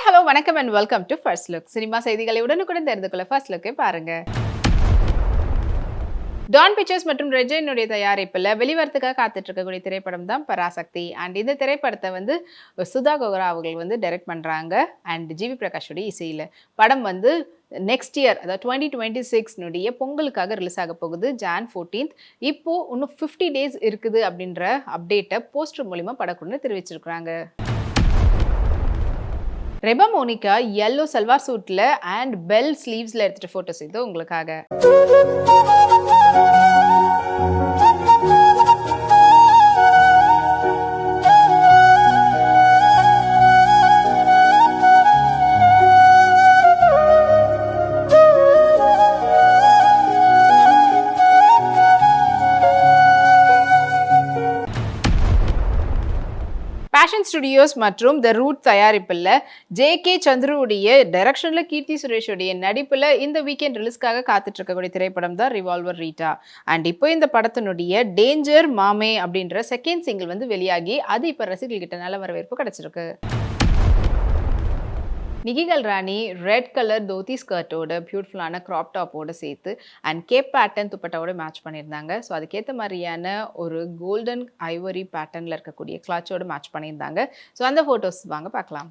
Hi hello வணக்கம் and welcome to first look cinema செய்திகளை உடனுக்குடன் தெரிந்து கொள்ள ஃபர்ஸ்ட் லுக்கை பாருங்க. டான் பிக்சர்ஸ் மற்றும் ரெஜினுடைய தயாரிப்பில் வெளிவரத்துக்காக காத்துட்டு இருக்கக்கூடிய திரைப்படம் தான் பராசக்தி. அண்ட் இந்த திரைப்படத்தை வந்து சுதா கோகரா அவர்கள் வந்து டைரக்ட் பண்ணுறாங்க அண்ட் ஜிவி பிரகாஷுடைய இசையில். படம் வந்து நெக்ஸ்ட் இயர் அதாவது டுவெண்ட்டி டுவெண்ட்டி சிக்ஸ்னுடைய பொங்கலுக்காக ரிலீஸ் ஆக போகுது. ஜான் ஃபோர்டீன்த் இப்போது இன்னும் ஃபிஃப்டி டேஸ் இருக்குது அப்படின்ற அப்டேட்டை போஸ்டர் மூலிமா படக்குன்னு தெரிவிச்சிருக்கிறாங்க. ரெபா மோனிகா எல்லோ சல்வார் சூட்டில் அண்ட் பெல் ஸ்லீவ்ஸில் எடுத்துகிட்ட ஃபோட்டோஸ் இது உங்களுக்காக. ஸ்டுடியோஸ் மற்றும் த ரூட் தயாரிப்பில் ஜே கே சந்துருவுடைய டைரக்ஷனில் கீர்த்தி சுரேஷுடைய நடிப்பில் இந்த வீக்கெண்ட் ரிலீஸ்க்காக காத்துட்டு இருக்கக்கூடிய திரைப்படம் தான் ரிவால்வர் ரீட்டா அண்ட் இப்போ இந்த படத்தினுடைய டேஞ்சர் மாமே அப்படின்ற செகண்ட் சிங்கிள் வந்து வெளியாகி அது இப்போ ரசிகர்கள்கிட்ட நல்ல வரவேற்பு கிடைச்சிருக்கு. நிகிகள் ராணி ரெட் கலர் தோத்தி ஸ்கர்ட்டோட பியூட்டிஃபுல்லான க்ராப் டாப்போட சேர்த்து அண்ட் கேப் பேட்டர்ன் துப்பட்டாவோட மேட்ச் பண்ணியிருந்தாங்க. ஸோ அதுக்கேற்ற மாதிரியான ஒரு கோல்டன் ஐவரி பேட்டர்னில் இருக்கக்கூடிய கிளாச்சோட மேட்ச் பண்ணியிருந்தாங்க. ஸோ அந்த ஃபோட்டோஸ் வாங்க பார்க்கலாம்.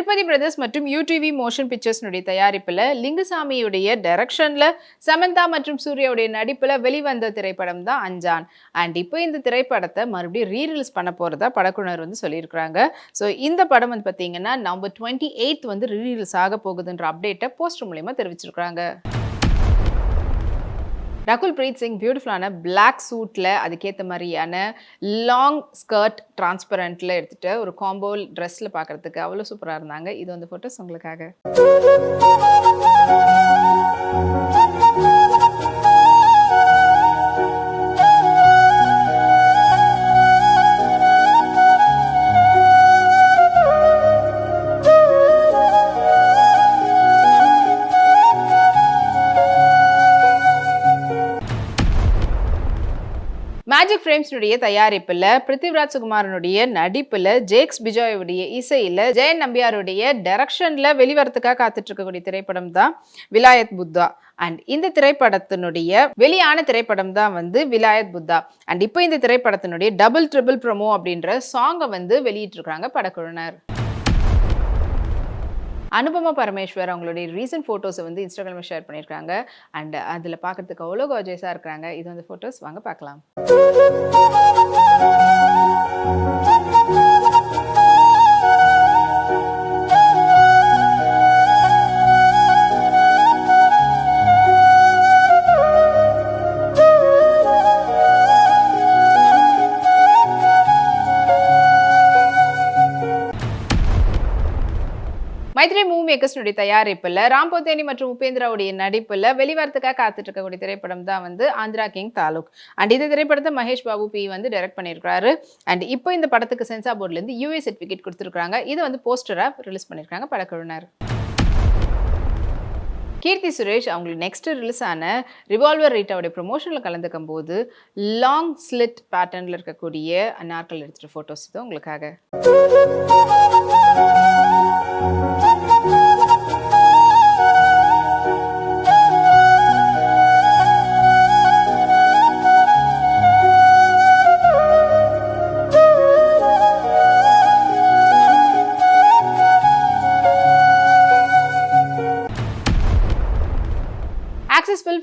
திருப்பதி பிரதர்ஸ் மற்றும் யூடிவி மோஷன் பிக்சர்ஸ்னுடைய தயாரிப்பில் லிங்குசாமியுடைய டைரக்ஷனில் சமந்தா மற்றும் சூர்யாவுடைய நடிப்பில் வெளிவந்த திரைப்படம் தான் அஞ்சான். அண்ட் இப்போ இந்த திரைப்படத்தை மறுபடியும் ரீரிலீஸ் பண்ண போகிறதா படக்குழுனர் வந்து சொல்லியிருக்கிறாங்க. ஸோ இந்த படம் வந்து பார்த்தீங்கன்னா நவம்பர் டுவெண்ட்டி எயித் வந்து ரீரிலீஸ் ஆக போகுதுன்ற அப்டேட்டை போஸ்டர் மூலயமா தெரிவிச்சிருக்கிறாங்க. ரகுல் பிரீத் சிங் பியூட்டிஃபுல்லான பிளாக் சூட்டில் அதுக்கேற்ற மாதிரியான லாங் ஸ்கர்ட் டிரான்ஸ்பரண்ட்டில் எடுத்துகிட்டு ஒரு காம்போல் ட்ரெஸ்ஸில் பார்க்குறதுக்கு அவ்வளோ சூப்பராக இருந்தாங்க. இது வந்து ஃபோட்டோஸ் உங்களுக்காக. மேஜிக் ஃப்ரேம்ஸ்னுடைய தயாரிப்பில் பிருத்திவிராஜ் சுகுமாரனுடைய நடிப்பில் ஜேக்ஸ் பிஜாயுடைய இசையில் ஜெயன் நம்பியாருடைய டைரக்ஷனில் வெளிவரத்துக்காக காத்துட்டு இருக்கக்கூடிய திரைப்படம் தான் விலாயத் புத்தா. அண்ட் இந்த திரைப்படத்தினுடைய வெளியான திரைப்படம் தான் வந்து விலாயத் புத்தா. அண்ட் இப்போ இந்த திரைப்படத்தினுடைய டபுள் ட்ரிபிள் ப்ரொமோ அப்படின்ற சாங்கை வந்து வெளியிட்டிருக்கிறாங்க படக்குழுனர் அனுபமா பரமேஸ்வர் அவங்களுடைய ரீசன்ட் ஃபோட்டோஸை வந்து இன்ஸ்டாகிராமில் ஷேர் பண்ணியிருக்காங்க. அண்ட் அதில் பார்க்கறதுக்கு அவ்வளோ கார்ஜியஸாக இருக்கிறாங்க. இது வந்து ஃபோட்டோஸ் வாங்க பார்க்கலாம். மேக்கர்ஸ்னுடைய தயாரிப்பில் ராம்போதேனி மற்றும் உபேந்திராவுடைய நடிப்பில் வெளிவரத்துக்காக காத்துட்டு இருக்கக்கூடிய திரைப்படம் தான் வந்து ஆந்திரா கிங் தாலுக். அண்ட் இந்த திரைப்படத்தை மகேஷ் பாபு பி வந்து டைரக்ட் பண்ணியிருக்காரு அண்ட் இப்போ இந்த படத்துக்கு சென்சார் போர்ட்லேருந்து யூஏ சர்டிஃபிகேட் கொடுத்துருக்காங்க இது வந்து போஸ்டராக ரிலீஸ் பண்ணியிருக்காங்க படக்குழுனர் கீர்த்தி சுரேஷ் அவங்களுக்கு நெக்ஸ்ட் ரிலீஸ் ஆன ரிவால்வர் ரீட்டாவுடைய ப்ரொமோஷனில் கலந்துக்கும் போது லாங் ஸ்லிட் பேட்டர்னில் இருக்கக்கூடிய நாட்கள் எடுத்துகிட்டு ஃபோட்டோஸ் இது உங்களுக்காக.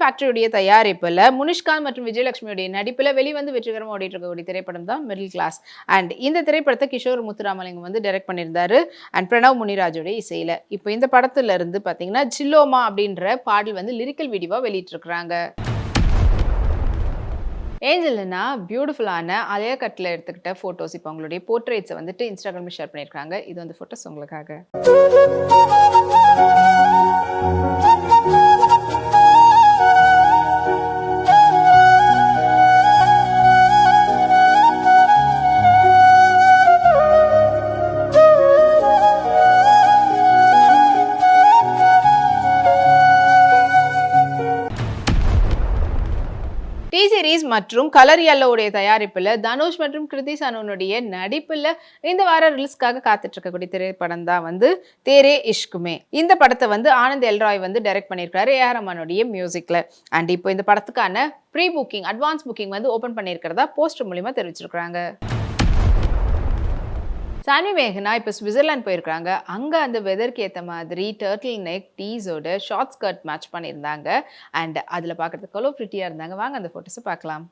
ஃபேக்டரியுடைய தயாரிப்பில் முனிஷ்காந்த் மற்றும் விஜயலட்சுமியுடைய நடிப்பில் வெளிவந்து வெற்றிகரமாக ஓடிட்டு இருக்கக்கூடிய திரைப்படம் தான் மிடில் கிளாஸ். அண்ட் இந்த திரைப்படத்தை கிஷோர் முத்துராமலிங்கம் வந்து டைரக்ட் பண்ணியிருந்தாரு. அண்ட் பிரணவ் முனிராஜுடைய இசையில். இப்போ இந்த படத்துல இருந்து பார்த்தீங்கன்னா ஜில்லோமா அப்படின்ற பாடல் வந்து லிரிக்கல் வீடியோவாக வெளியிட்டிருக்கிறாங்க. ஏஞ்சல்னா பியூட்டிஃபுல்லான அலைய கட்டில் எடுத்துக்கிட்ட ஃபோட்டோஸ் இப்போ உங்களுடைய போர்ட்ரேட்ஸை வந்துட்டு இன்ஸ்டாகிராமில் ஷேர் பண்ணியிருக்காங்க. இது வந்து ஃபோட்டோஸ் உங்களுக்காக. ரிலீஸ் மற்றும் கலர் உடைய தயாரிப்புல தனுஷ் மற்றும் கிருதி சனோனுடைய நடிப்புல இந்த வாரம் ரிலீஸ்க்காக காத்துட்டு இருக்கக்கூடிய திரைப்படம் தான் வந்து தேரே இஷ்குமே. இந்த படத்தை வந்து ஆனந்த் எல்ராய் வந்து டைரக்ட் பண்ணியிருக்காரு ஏஆர் ரமானுடைய மியூசிக்ல. அண்ட் இப்போ இந்த படத்துக்கான ப்ரீ புக்கிங் அட்வான்ஸ் புக்கிங் வந்து ஓப்பன் பண்ணியிருக்கிறதா போஸ்டர் மூலியமா தெரிவிச்சிருக்காங்க சானி மேகனா இப்போ சுவிட்சர்லாந்து போயிருக்காங்க அங்கே அந்த வெதருக்கு ஏற்ற மாதிரி டர்ட்டில் நெக் டீஸோட ஷார்ட் ஸ்கர்ட் மேட்ச் பண்ணியிருந்தாங்க. அண்ட் அதில் பார்க்குறதுக்கு அவ்வளோ ப்ரிட்டியாக இருந்தாங்க. வாங்க அந்த ஃபோட்டோஸை பார்க்கலாம்.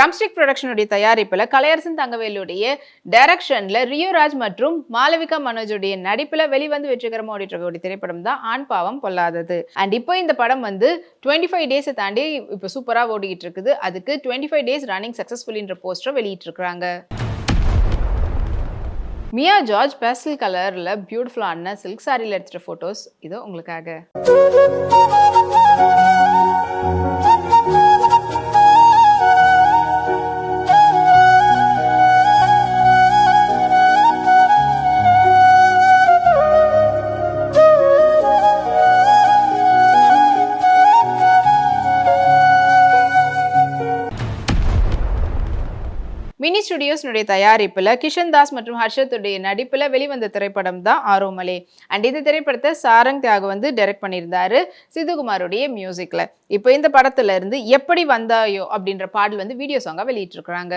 ட்ரம்ஸ்டிக் ப்ரொடக்ஷனுடைய தயாரிப்பில் கலையரசன் தங்கவேலுடைய டைரக்ஷனில் ரியோராஜ் மற்றும் மாலவிகா மனோஜுடைய நடிப்பில் வெளிவந்து வெற்றிகரமாக ஓடிட்டு இருக்கக்கூடிய திரைப்படம் தான் ஆண் பாவம் பொல்லாதது. அண்ட் இப்போ இந்த படம் வந்து டுவெண்ட்டி ஃபைவ் டேஸை தாண்டி இப்போ சூப்பராக ஓடிக்கிட்டு இருக்குது அதுக்கு டுவெண்ட்டி ஃபைவ் டேஸ் ரன்னிங் சக்ஸஸ்ஃபுல்ன்ற போஸ்டரை வெளியிட்டிருக்கிறாங்க. மியா ஜார்ஜ் பேஸ்டல் கலரில் பியூட்டிஃபுல்லான சில்க் சாரியில் எடுத்துகிட்ட ஃபோட்டோஸ் இதோ உங்களுக்காக. மினி ஸ்டுடியோஸ்னுடைய தயாரிப்பில் கிஷன் தாஸ் மற்றும் ஹர்ஷத்துடைய நடிப்பில் வெளிவந்த திரைப்படம் தான் ஆரோமலே. அண்ட் இந்த திரைப்படத்தை சாரங் தியாக வந்து டைரக்ட் பண்ணியிருந்தாரு சிதுகுமாருடைய மியூசிக்கில் இப்போ இந்த படத்துல இருந்து எப்படி வந்தாயோ அப்படின்ற பாடல் வந்து வீடியோ சாங்காக வெளியிட்டிருக்கிறாங்க.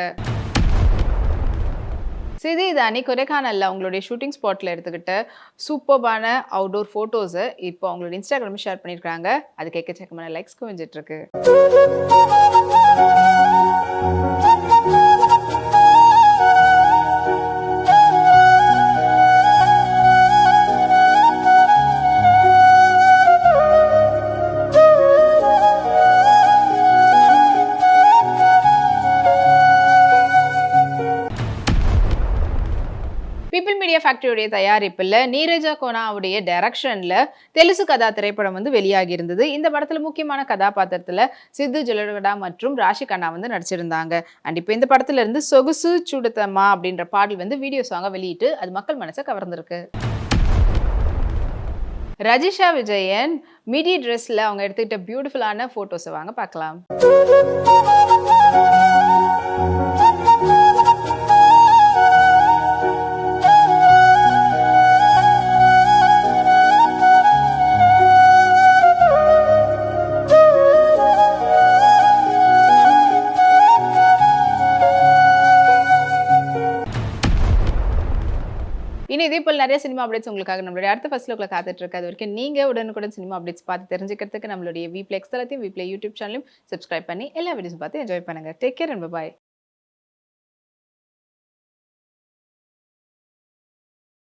சிதி இதானி கொடைக்கானலில் அவங்களுடைய ஷூட்டிங் ஸ்பாட்டில் எடுத்துக்கிட்ட சூப்பர்பான அவுடோர் ஃபோட்டோஸை இப்போ அவங்களோட இன்ஸ்டாகிராமில் ஷேர் பண்ணியிருக்காங்க அது கேட்க லைக்ஸ் குவிஞ்சிட்ருக்கு ஃபேக்டரியுடைய தயாரிப்பில் நீரஜா கோனாவுடைய டைரக்ஷனில் தெலுசு கதா திரைப்படம் வந்து வெளியாகி இருந்தது இந்த படத்தில் முக்கியமான கதாபாத்திரத்தில் சித்து ஜுலகடா மற்றும் ராஷி கண்ணா வந்து நடிச்சிருந்தாங்க. அண்ட் இப்போ இந்த படத்துல இருந்து சொகுசு சுடுத்தம்மா அப்படின்ற பாடல் வந்து வீடியோ சாங்கை வெளியிட்டு அது மக்கள் மனசை கவர்ந்திருக்கு. ரஜிஷா விஜயன் மிடி ட்ரெஸ்ஸில் அவங்க எடுத்துக்கிட்ட பியூட்டிஃபுல்லான ஃபோட்டோஸை வாங்க பார்க்கலாம். இனி இதே போல் நிறைய சினிமா அப்டேட்ஸ் உங்களுக்காக நம்மளுடைய அடுத்த ஃபர்ஸ்ட் லுக்கில் காத்துட்டு இருக்காது வரைக்கும் நீங்கள் உடனுக்குடன் சினிமா அப்டேட்ஸ் பார்த்து தெரிஞ்சுக்கிறதுக்கு நம்மளுடைய வீப்ளே எக்ஸ்தலத்தையும் வீப்ளே யூடியூப் சேனலையும் சப்ஸ்கிரைப் பண்ணி எல்லா வீடியோஸும் பார்த்து என்ஜாய் பண்ணுங்கள் டேக் கேர் அண்ட் பாய்